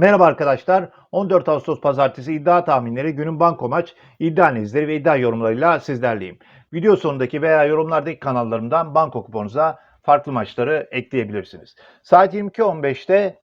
Merhaba arkadaşlar. 14 Ağustos Pazartesi iddia tahminleri, günün banko maç, iddia analizleri ve iddia yorumlarıyla sizlerleyim. Video sonundaki veya yorumlardaki kanallarımdan banko kuponunuza farklı maçları ekleyebilirsiniz. Saat 22.15'te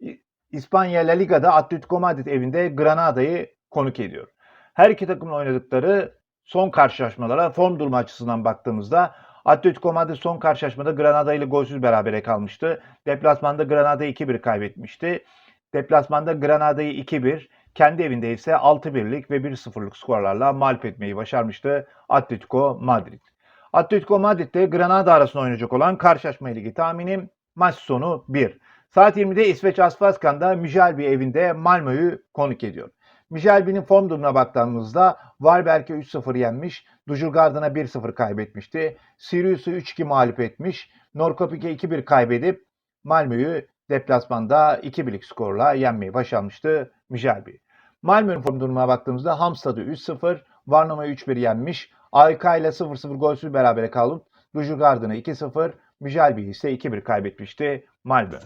İ- İspanya La Liga'da Atletico Madrid evinde Granada'yı konuk ediyor. Her iki takımın oynadıkları son karşılaşmalara form durumu açısından baktığımızda Atletico Madrid son karşılaşmada Granada ile golsüz berabere kalmıştı. Deplasmanda Granada 2-1 kaybetmişti. Deplasmanda Granada'yı 2-1, kendi evinde ise 6-1'lik ve 1-0'lık skorlarla mağlup etmeyi başarmıştı Atletico Madrid. Atletico Madrid ile Granada arasında oynayacak olan karşılaşma ligi tahminim maç sonu 1. Saat 20'de İsveç Asfaskan'da Müjelbi evinde Malmö'yü konuk ediyor. Müjelbi'nin form durumuna baktığımızda Varberg'e 3-0 yenmiş, Dujurgard'ına 1-0 kaybetmişti. Sirius'u 3-2 mağlup etmiş, Norrköping'e 2-1 kaybedip Malmö'yü deplasmanda 2-1'lik skorla yenmeyi başarmıştı Müjelbi. Malmö'nün form durumuna baktığımızda Hamstad'ı 3-0, Varnama'yı 3-1 yenmiş, AYK ile 0-0 golsüz berabere kalıp Dujurgard'ına 2-0, Müjelbi ise 2-1 kaybetmişti Malmö.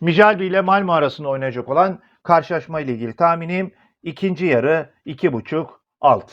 Müjelbi ile Malmö arasında oynayacak olan karşılaşma ile ilgili tahminim ikinci yarı 2.5 alt.